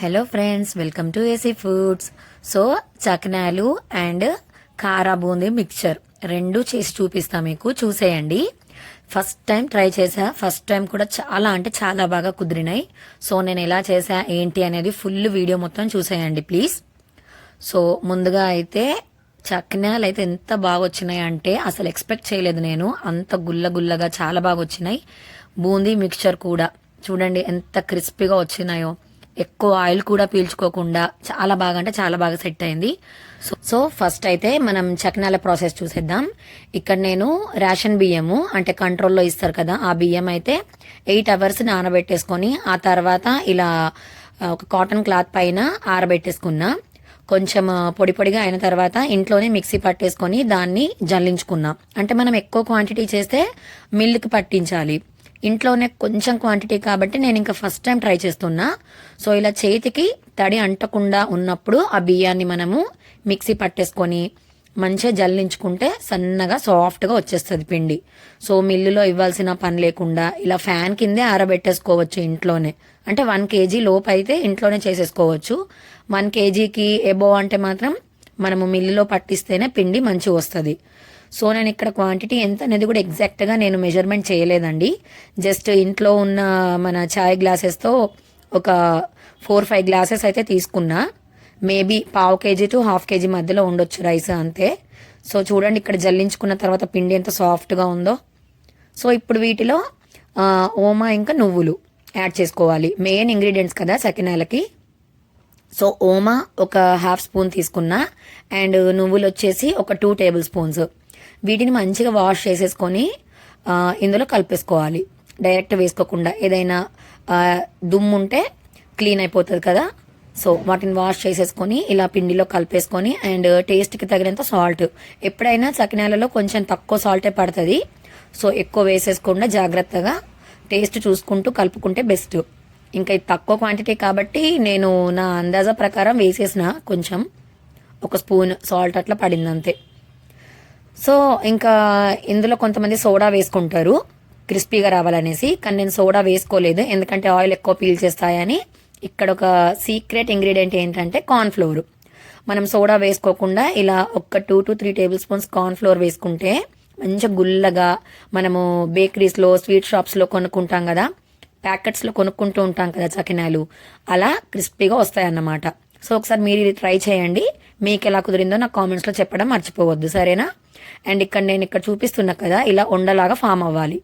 Hello friends welcome to AC foods so చక్నాలు and kara boondi mixture రెండు చేసి చూపిస్తా మీకు. చూసేయండి. ఫస్ట్ టైం ట్రై చేసా. ఫస్ట్ టైం కూడా చాలా అంటే చాలా బాగా కుదిరినాయి. సో నేను ఎలా చేసా? ఏంటి అనేది ఫుల్ వీడియో మొత్తం చూసేయండి ప్లీజ్ సో ముందుగా అయితే చక్నాలు అయితే ఎంత బాగా వచ్చినాయి అంటే అసలు ఎక్స్పెక్ట్ చేయలేదు నేను. అంత గుల్ల గుల్లగా చాలా బాగా వచ్చినాయి. బూందీ మిక్చర్ కూడా. చూడండి ఎంత క్రిస్పీగా వచ్చినాయో. ఎక్కువ ఆయిల్ కూడా పీల్చుకోకుండా చాలా బాగా అంటే చాలా బాగా సెట్ అయింది. సో సో ఫస్ట్ అయితే మనం చక్నాల ప్రాసెస్ చూసేద్దాం. ఇక్కడ నేను రేషన్ బియ్యము అంటే కంట్రోల్లో ఇస్తారు కదా ఆ బియ్యం అయితే ఎయిట్ అవర్స్ నానబెట్టేసుకొని ఆ తర్వాత ఇలా ఒక కాటన్ క్లాత్ పైన ఆరబెట్టేసుకున్నా. కొంచెం పొడి పొడిగా అయిన తర్వాత ఇంట్లోనే మిక్సీ పట్టేసుకొని దాన్ని జల్లించుకున్నాం. అంటే మనం ఎక్కువ క్వాంటిటీ చేస్తే మిల్క్ పట్టించాలి. ఇంట్లోనే కొంచెం క్వాంటిటీ కాబట్టి నేను ఇంకా ఫస్ట్ టైం ట్రై చేస్తున్నా. సో ఇలా చేతికి తడి అంటకుండా ఉన్నప్పుడు ఆ బియ్యాన్ని మనము మిక్సీ పట్టేసుకొని మంచిగా జల్లించుకుంటే సన్నగా సాఫ్ట్గా వచ్చేస్తుంది పిండి. సో మిల్లులో ఇవ్వాల్సిన పని లేకుండా ఇలా ఫ్యాన్ కిందే ఆరబెట్టేసుకోవచ్చు ఇంట్లోనే. అంటే వన్ కేజీ లోపు అయితే ఇంట్లోనే చేసేసుకోవచ్చు. వన్ కేజీకి ఎబో అంటే మాత్రం మనము మిల్లులో పట్టిస్తేనే పిండి మంచిగా వస్తుంది. సో నేను ఇక్కడ క్వాంటిటీ ఎంత అనేది కూడా ఎగ్జాక్ట్గా నేను మెజర్మెంట్ చేయలేదండి. జస్ట్ ఇంట్లో ఉన్న మన చాయ్ గ్లాసెస్తో ఒక ఫోర్ ఫైవ్ గ్లాసెస్ అయితే తీసుకున్నా. మేబీ పావు కేజీ టు హాఫ్ కేజీ మధ్యలో ఉండొచ్చు రైస్ అంతే. సో చూడండి ఇక్కడ జల్లించుకున్న తర్వాత పిండి ఎంత సాఫ్ట్గా ఉందో. సో ఇప్పుడు వీటిలో ఓమా ఇంకా నువ్వులు యాడ్ చేసుకోవాలి. మెయిన్ ఇంగ్రీడియంట్స్ కదా సకినాలకి. సో ఓమా ఒక హాఫ్ స్పూన్ తీసుకున్నా. అండ్ నువ్వులు వచ్చేసి ఒక టూ టేబుల్ స్పూన్స్. వీటిని మంచిగా వాష్ చేసేసుకొని ఇందులో కలిపేసుకోవాలి. డైరెక్ట్ వేసుకోకుండా ఏదైనా దుమ్ము ఉంటే క్లీన్ అయిపోతుంది కదా. సో వాటిని వాష్ చేసేసుకొని ఇలా పిండిలో కలిపేసుకొని అండ్ టేస్ట్కి తగినంత సాల్ట్. ఎప్పుడైనా చకినాలలో కొంచెం తక్కువ సాల్టే పడుతుంది. సో ఎక్కువ వేసేసుకోకుండా జాగ్రత్తగా టేస్ట్ చూసుకుంటూ కలుపుకుంటే బెస్ట్. ఇంకా ఇది తక్కువ క్వాంటిటీ కాబట్టి నేను నా అందాజా ప్రకారం వేసేసిన కొంచెం. ఒక స్పూన్ సాల్ట్ అట్లా పడింది అంతే. సో ఇంకా ఇందులో కొంతమంది సోడా వేసుకుంటారు. క్రిస్పీగా రావాలనేసి కానీ నేను సోడా వేసుకోలేదు. ఎందుకంటే ఆయిల్ ఎక్కువ పీల్ చేస్తాయని. ఇక్కడ ఒక సీక్రెట్ ఇంగ్రీడియంట్ ఏంటంటే కార్న్ ఫ్లోర్. మనం సోడా వేసుకోకుండా ఇలా ఒక two to three tablespoons corn flour వేసుకుంటే మంచిగా గుల్లగా మనము బేకరీస్లో స్వీట్ షాప్స్లో కొనుక్కుంటాం కదా. ప్యాకెట్స్లో కొనుక్కుంటూ ఉంటాం కదా చకినాలు. అలా క్రిస్పీగా వస్తాయన్నమాట. సో ఒకసారి మీరు ఇది ట్రై చేయండి. మీకు ఎలా కుదిరిందో నాకు కామెంట్స్లో చెప్పడం మర్చిపోవద్దు. సరేనా? అండ్ ఇక్కడ నేను ఇక్కడ చూపిస్తున్నా కదా ఇలా ఉండలాగా ఫామ్ అవ్వాలి.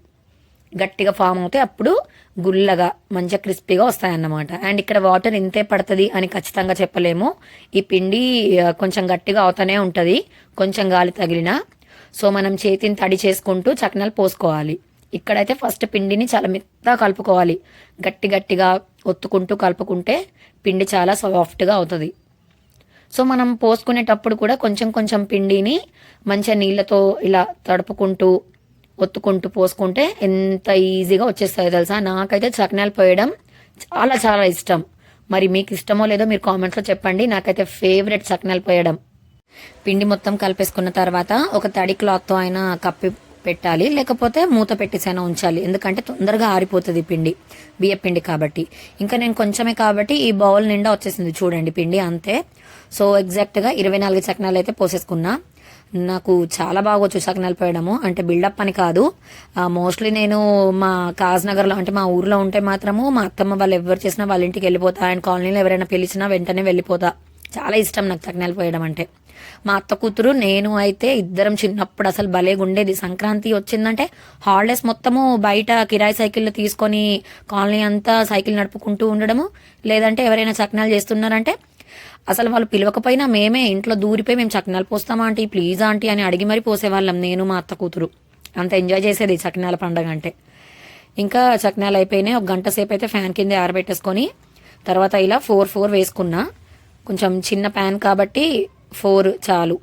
గట్టిగా ఫామ్ అవుతే అప్పుడు గుల్లగా మంచిగా క్రిస్పీగా వస్తాయన్నమాట. అండ్ ఇక్కడ వాటర్ ఇంతే పడుతుంది అని ఖచ్చితంగా చెప్పలేము. ఈ పిండి కొంచెం గట్టిగా అవుతానే ఉంటుంది. కొంచెం గాలి తగిలినా. సో మనం చేతిని తడి చేసుకుంటూ చకనాలు పోసుకోవాలి. ఇక్కడైతే ఫస్ట్ పిండిని చాలా మెత్తగా కలుపుకోవాలి. గట్టి గట్టిగా ఒత్తుకుంటూ కలుపుకుంటే పిండి చాలా సాఫ్ట్గా అవుతుంది. సో మనం పోసుకునేటప్పుడు కూడా కొంచెం కొంచెం పిండిని మంచిగా నీళ్ళతో ఇలా తడుపుకుంటూ ఒత్తుకుంటూ పోసుకుంటే ఎంత ఈజీగా వచ్చేస్తాయో తెలుసా? నాకైతే చక్నాలు పోయడం చాలా చాలా ఇష్టం. మరి మీకు ఇష్టమో లేదో మీరు కామెంట్స్లో చెప్పండి. నాకైతే ఫేవరెట్ చక్నాలు పోయడం. పిండి మొత్తం కలిపేసుకున్న తర్వాత ఒక తడి క్లాత్తో అయినా కప్పి పెట్టాలి. లేకపోతే మూత పెట్టేసైనా ఉంచాలి. ఎందుకంటే తొందరగా ఆరిపోతుంది పిండి బియ్య పిండి కాబట్టి. ఇంకా నేను కొంచెమే కాబట్టి ఈ బౌల్ నిండా వచ్చేసింది చూడండి పిండి అంతే. సో ఎగ్జాక్ట్గా ఇరవై నాలుగు చక్నాలు అయితే పోసేసుకున్నా. నాకు చాలా బాగా వచ్చు చకనాలు పోయడము. అంటే బిల్డప్ అని కాదు. మోస్ట్లీ నేను మా కాజ్నగర్లో అంటే మా ఊర్లో ఉంటే మాత్రము మా అత్తమ్మ వాళ్ళు ఎవరు చేసినా వాళ్ళ ఇంటికి వెళ్ళిపోతా. అండ్ కాలనీలో ఎవరైనా పిలిచినా వెంటనే వెళ్ళిపోతా. చాలా ఇష్టం నాకు చకనాలు పోయడం అంటే. మా అత్త కూతురు నేను అయితే ఇద్దరం చిన్నప్పుడు అసలు భలేగా ఉండేది సంక్రాంతి వచ్చిందంటే హాలిడేస్ మొత్తము బయట కిరాయి సైకిళ్ళు తీసుకొని కాలనీ అంతా సైకిల్ నడుపుకుంటూ ఉండడము. లేదంటే ఎవరైనా చక్నాలు చేస్తున్నారంటే అసలు వాళ్ళు పిలవకపోయినా మేమే ఇంట్లో దూరిపోయి మేము చక్నాలు పోస్తామా ఆంటీ? ప్లీజ్ ఆంటీ అని అడిగి మరీ పోసేవాళ్ళం నేను మా అత్త కూతురు. అంత ఎంజాయ్ చేసేది చకనాల పండగ అంటే. ఇంకా చకనాలు అయిపోయినాయి. ఒక గంట సేపు అయితే ఫ్యాన్ కింద ఆరబెట్టేసుకొని తర్వాత ఇలా ఫోర్ ఫోర్ వేసుకున్నా. కొంచెం చిన్న ప్యాన్ కాబట్టి ఫోర్ చాలు.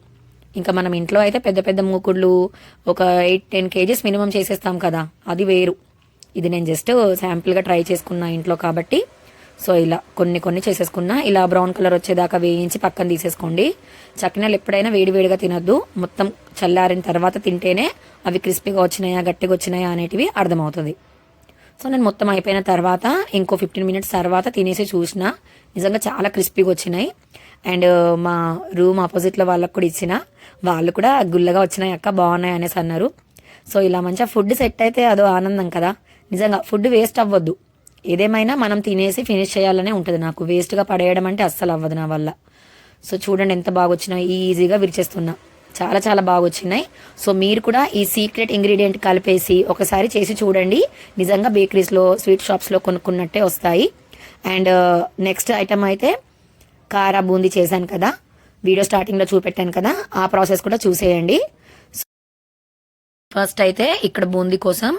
ఇంకా మనం ఇంట్లో అయితే పెద్ద పెద్ద మూకుళ్ళు ఒక ఎయిట్ టెన్ కేజీస్ మినిమం చేసేస్తాం కదా. అది వేరు. ఇది నేను జస్ట్ శాంపిల్గా ట్రై చేసుకున్నా ఇంట్లో కాబట్టి. సో ఇలా కొన్ని కొన్ని చేసేసుకున్నా. ఇలా బ్రౌన్ కలర్ వచ్చేదాకా వేయించి పక్కన తీసేసుకోండి. చకినాలు ఎప్పుడైనా వేడివేడిగా తినొద్దు. మొత్తం చల్లారిన తర్వాత తింటేనే అవి క్రిస్పీగా వచ్చినాయా గట్టిగా వచ్చినాయా అనేటివి అర్థమవుతుంది. సో నేను మొత్తం అయిపోయిన తర్వాత ఇంకో ఫిఫ్టీన్ మినిట్స్ తర్వాత తినేసి చూసిన నిజంగా చాలా క్రిస్పీగా వచ్చినాయి. అండ్ మా రూమ్ ఆపోజిట్లో వాళ్ళకు కూడా ఇచ్చిన. వాళ్ళు కూడా గుల్లగా వచ్చినాయి అక్క బాగున్నాయి అనేసి అన్నారు. సో ఇలా మంచిగా ఫుడ్ సెట్ అయితే అదో ఆనందం కదా. నిజంగా ఫుడ్ వేస్ట్ అవ్వద్దు. ఏదేమైనా మనం తినేసి ఫినిష్ చేయాలనే ఉంటుంది నాకు. వేస్ట్గా పడేయడం అంటే అస్సలు అవ్వదు నా వల్ల. సో చూడండి ఎంత బాగా వచ్చినాయి ఈజీగా విరిచేస్తున్నా. చాలా చాలా బాగా వచ్చినాయి సో మీరు కూడా ఈ సీక్రెట్ ఇంగ్రీడియంట్ కలిపేసి ఒకసారి చేసి చూడండి. నిజంగా బేకరీస్లో స్వీట్ షాప్స్లో కొనుక్కున్నట్టే వస్తాయి. అండ్ నెక్స్ట్ ఐటమ్ అయితే కారా బూందీ చేశాను కదా. వీడియో స్టార్టింగ్లో చూపెట్టాను కదా. ఆ ప్రాసెస్ కూడా చూసేయండి. ఫస్ట్ అయితే ఇక్కడ బూందీ కోసం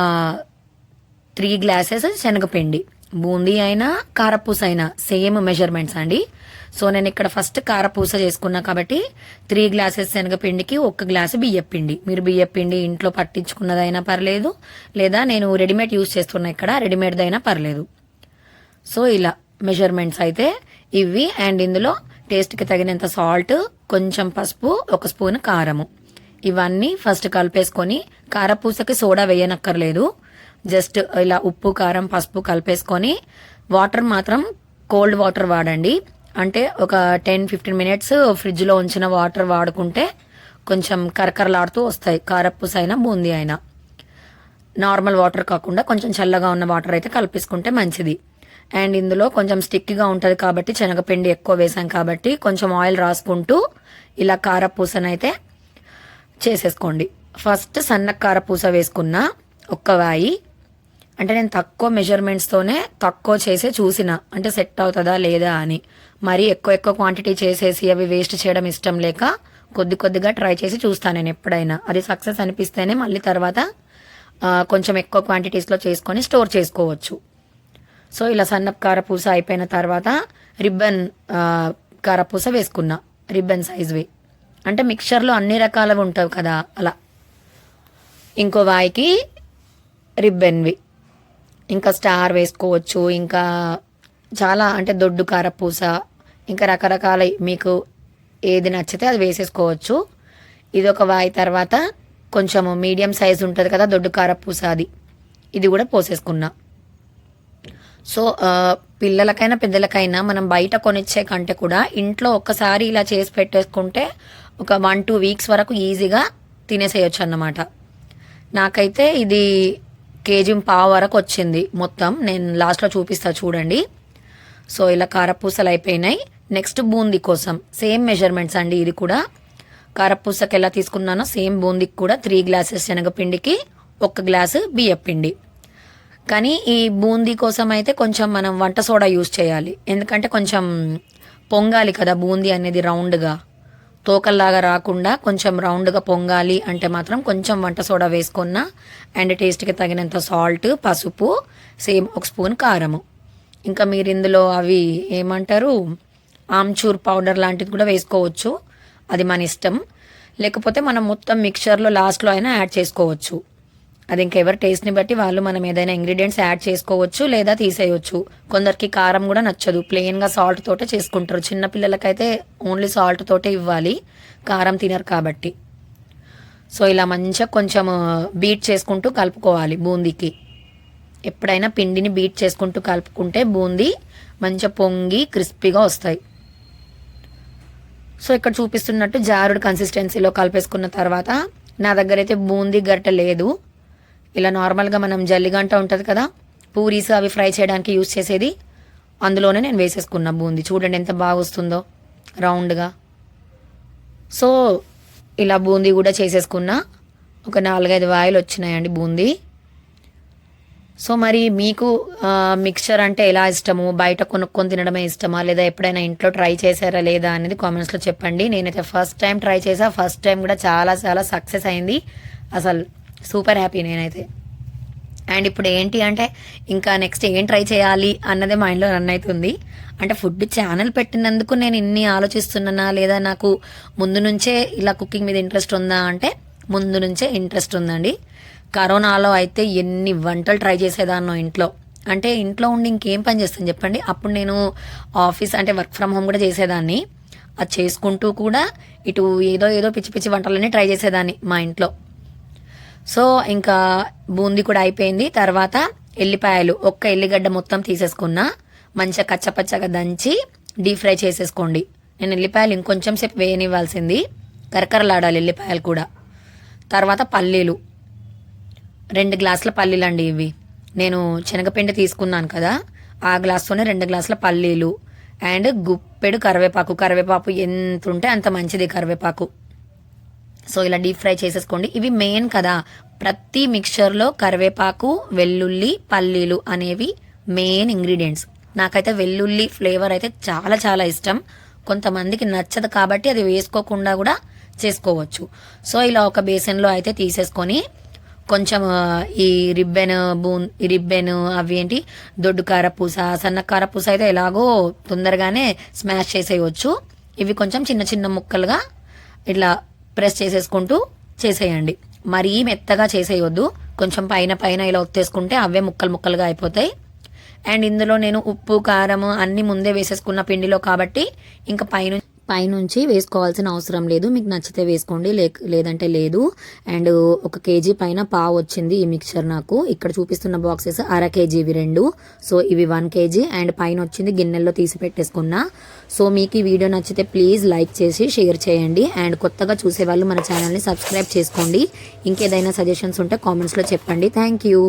uh, త్రీ గ్లాసెస్ శనగపిండి. బూందీ అయినా కారపూస అయినా సేమ్ మెజర్మెంట్స్ అండి. సో నేను ఇక్కడ ఫస్ట్ కారపూస చేసుకున్నా కాబట్టి త్రీ గ్లాసెస్ శనగపిండికి ఒక గ్లాసు బియ్యపిండి మీరు బియ్యపిండి ఇంట్లో పట్టించుకున్నదైనా పర్లేదు లేదా నేను రెడీమేడ్ యూస్ చేస్తున్నా ఇక్కడ రెడీమేడ్దైనా పర్లేదు. సో ఇలా మెజర్మెంట్స్ అయితే ఇవి అండ్ ఇందులో టేస్ట్కి తగినంత సాల్ట్ కొంచెం పసుపు ఒక స్పూన్ కారము. ఇవన్నీ ఫస్ట్ కలిపేసుకొని కారపూసకి సోడా వేయనక్కర్లేదు. జస్ట్ ఇలా ఉప్పు కారం పసుపు కలిపేసుకొని వాటర్ మాత్రం కోల్డ్ వాటర్ వాడండి. అంటే ఒక టెన్ ఫిఫ్టీన్ మినిట్స్ ఫ్రిడ్జ్లో ఉంచిన వాటర్ వాడుకుంటే కొంచెం కరకరలాడుతూ వస్తాయి. కారపూస అయినా బూందీ అయినా. నార్మల్ వాటర్ కాకుండా కొంచెం చల్లగా ఉన్న వాటర్ అయితే కలిపేసుకుంటే మంచిది. అండ్ ఇందులో కొంచెం స్టిక్గా ఉంటుంది కాబట్టి శనగపిండి ఎక్కువ వేసాం కాబట్టి కొంచెం ఆయిల్ రాసుకుంటూ ఇలా కారపూసనైతే చేసేసుకోండి. ఫస్ట్ సన్న కారపూస వేసుకున్న ఒక్క వాయి అంటే నేను తక్కువ మెజర్మెంట్స్తోనే తక్కువ చేసే చూసిన. అంటే సెట్ అవుతుందా లేదా అని. మరీ ఎక్కువ ఎక్కువ క్వాంటిటీ చేసేసి అవి వేస్ట్ చేయడం ఇష్టం లేక కొద్ది కొద్దిగా ట్రై చేసి చూస్తాను నేను ఎప్పుడైనా. అది సక్సెస్ అనిపిస్తేనే మళ్ళీ తర్వాత కొంచెం ఎక్కువ క్వాంటిటీస్లో చేసుకొని స్టోర్ చేసుకోవచ్చు. సో ఇలా సన్నపు కారపూస అయిపోయిన తర్వాత రిబ్బన్ కారపూస వేసుకున్నా. రిబ్బన్ సైజ్వి అంటే మిక్చర్లో అన్ని రకాలవి ఉంటావు కదా అలా. ఇంకో వాయికి రిబ్బన్వి ఇంకా స్టార్ వేసుకోవచ్చు ఇంకా చాలా అంటే దొడ్డు కారపూస ఇంకా రకరకాల మీకు ఏది నచ్చితే అది వేసేసుకోవచ్చు. ఇది ఒక వాయి తర్వాత కొంచెము మీడియం సైజ్ ఉంటుంది కదా దొడ్డు కారపూస అది. ఇది కూడా పోసేసుకున్నా. సో పిల్లలకైనా పెద్దలకైనా మనం బయట కొనిచ్చే కంటే కూడా ఇంట్లో ఒక్కసారి ఇలా చేసి పెట్టేసుకుంటే ఒక వన్ టూ వీక్స్ వరకు ఈజీగా తినేసేయచ్చు అన్నమాట. నాకైతే ఇది కేజీ పావు వరకు వచ్చింది మొత్తం. నేను లాస్ట్లో చూపిస్తా చూడండి. సో ఇలా కారపూసలు అయిపోయినాయి. నెక్స్ట్ బూందీ కోసం సేమ్ మెజర్మెంట్స్ అండి ఇది కూడా. కారపూసకి ఎలా తీసుకున్నానో సేమ్ బూందీకి కూడా త్రీ గ్లాసెస్ శనగపిండికి ఒక గ్లాసు బియ్యపిండి కానీ ఈ బూందీ కోసం అయితే కొంచెం మనం వంట సోడా యూస్ చేయాలి. ఎందుకంటే కొంచెం పొంగాలి కదా బూందీ అనేది రౌండ్గా తోకల్లాగా రాకుండా కొంచెం రౌండ్గా పొంగాలి అంటే మాత్రం కొంచెం వంట సోడా వేసుకున్న అండ్ టేస్ట్కి తగినంత సాల్ట్ పసుపు సేమ్ ఒక స్పూన్ కారము. ఇంకా మీరు ఇందులో అవి ఏమంటారు? ఆమ్చూర్ పౌడర్ లాంటిది కూడా వేసుకోవచ్చు. అది మన ఇష్టం. లేకపోతే మనం మొత్తం మిక్చర్లో లాస్ట్లో అయినా యాడ్ చేసుకోవచ్చు. అది ఇంకెవరి టేస్ట్ని బట్టి వాళ్ళు మనం ఏదైనా ఇంగ్రీడియంట్స్ యాడ్ చేసుకోవచ్చు లేదా తీసేయవచ్చు కొందరికి కారం కూడా నచ్చదు. ప్లెయిన్గా సాల్ట్ తోటే చేసుకుంటారు. చిన్నపిల్లలకైతే ఓన్లీ సాల్ట్ తోటే ఇవ్వాలి. కారం తినరు కాబట్టి. సో ఇలా మంచిగా కొంచెం బీట్ చేసుకుంటూ కలుపుకోవాలి బూందీకి. ఎప్పుడైనా పిండిని బీట్ చేసుకుంటూ కలుపుకుంటే బూందీ మంచిగా పొంగి క్రిస్పీగా వస్తాయి. సో ఇక్కడ చూపిస్తున్నట్టు జారుడు కన్సిస్టెన్సీలో కలిపేసుకున్న తర్వాత నా దగ్గర అయితే బూందీ గరిట లేదు. ఇలా నార్మల్గా మనం జల్లిగంట ఉంటుంది కదా పూరీస్ అవి ఫ్రై చేయడానికి యూస్ చేసేది అందులోనే నేను వేసేసుకున్న బూందీ. చూడండి ఎంత బాగా వస్తుందో రౌండ్గా. సో ఇలా బూందీ కూడా చేసేసుకున్నా ఒక నాలుగైదు వాయిలు వచ్చినాయండి బూందీ. సో మరి మీకు మిక్చర్ అంటే ఎలా ఇష్టము? బయట కొనుక్కొని తినడమే ఇష్టమా? లేదా ఎప్పుడైనా ఇంట్లో ట్రై చేశారా లేదా అనేది కామెంట్స్లో చెప్పండి. నేనైతే ఫస్ట్ టైం ట్రై చేసా. ఫస్ట్ టైం కూడా చాలా చాలా సక్సెస్ అయింది. అసలు సూపర్ హ్యాపీ నేనైతే. అండ్ ఇప్పుడు ఏంటి అంటే ఇంకా నెక్స్ట్ ఏం ట్రై చేయాలి అన్నదే మైండ్లో రన్ అవుతుంది అంటే ఫుడ్ ఛానల్ పెట్టినందుకు నేను ఇన్ని ఆలోచిస్తున్నానా లేదా నాకు ముందు నుంచే ఇలా కుకింగ్ మీద ఇంట్రెస్ట్ ఉందా అంటే ముందు నుంచే ఇంట్రెస్ట్ ఉందండి. కరోనాలో అయితే ఎన్ని వంటలు ట్రై చేసేదాన్నో ఇంట్లో. అంటే ఇంట్లో ఉండి ఇంకేం పని చేస్తాను చెప్పండి. అప్పుడు నేను ఆఫీస్ అంటే వర్క్ ఫ్రమ్ హోమ్ కూడా చేసేదాన్ని. అది చేసుకుంటూ కూడా ఇటు ఏదో ఏదో పిచ్చి పిచ్చి వంటలన్నీ ట్రై చేసేదాన్ని మా ఇంట్లో. సో ఇంకా బూందీ కూడా అయిపోయింది. తర్వాత ఎల్లిపాయలు ఒక్క ఎల్లిగడ్డ మొత్తం తీసేసుకున్నా మంచిగా కచ్చపచ్చగా దంచి డీప్ ఫ్రై చేసేసుకోండి. నేను ఎల్లిపాయలు ఇంకొంచెం సేపు వేయనివ్వాల్సింది. కరకరలాడాలి ఎల్లిపాయలు కూడా. తర్వాత పల్లీలు. రెండు గ్లాసుల పల్లీలు అండి ఇవి. నేను శనగపిండి తీసుకున్నాను కదా ఆ గ్లాస్తోనే రెండు గ్లాసుల పల్లీలు. అండ్ గుప్పెడు కరివేపాకు. కరివేపాకు ఎంత ఉంటే అంత మంచిది కరివేపాకు. సో ఇలా డీప్ ఫ్రై చేసేసుకోండి. ఇవి మెయిన్ కదా. ప్రతి మిక్చర్లో కరివేపాకు వెల్లుల్లి పల్లీలు అనేవి మెయిన్ ఇంగ్రీడియంట్స్. నాకైతే వెల్లుల్లి ఫ్లేవర్ అయితే చాలా చాలా ఇష్టం. కొంతమందికి నచ్చదు కాబట్టి అది వేసుకోకుండా కూడా చేసుకోవచ్చు. సో ఇలా ఒక బేసన్లో అయితే తీసేసుకొని కొంచెం ఈ రిబ్బెన్ బూన్ రిబ్బెన్ అవి ఏంటి? దొడ్డు కారపూస సన్న కారపూస అయితే ఎలాగో తొందరగానే స్మాష్ చేసేయచ్చు. ఇవి కొంచెం చిన్న చిన్న ముక్కలుగా ఇట్లా ప్రెస్ చేసేసుకుంటూ చేసేయండి. మరీ మెత్తగా చేసేయొద్దు. కొంచెం పైన పైన ఇలా ఒత్తేసుకుంటే అవే ముక్కలు ముక్కలుగా అయిపోతాయి. అండ్ ఇందులో నేను ఉప్పు కారం అన్ని ముందే వేసేసుకున్న పిండిలో కాబట్టి ఇంకా పైన పైనుంచి వేసుకోవాల్సిన అవసరం లేదు. మీకు నచ్చితే వేసుకోండి లే లేదంటే లేదు. అండ్ ఒక కేజీ పైన పావు వచ్చింది ఈ మిక్చర్ నాకు. ఇక్కడ చూపిస్తున్న బాక్సెస్ అర కేజీ ఇవి రెండు. సో ఇవి వన్ కేజీ అండ్ పైన వచ్చింది గిన్నెల్లో తీసి పెట్టేసుకున్నా. సో మీకు ఈ వీడియో నచ్చితే ప్లీజ్ లైక్ చేసి షేర్ చేయండి. అండ్ కొత్తగా చూసే వాళ్ళు మన ఛానల్ని సబ్స్క్రైబ్ చేసుకోండి. ఇంకేదైనా సజెషన్స్ ఉంటే కామెంట్స్లో చెప్పండి. Thank you.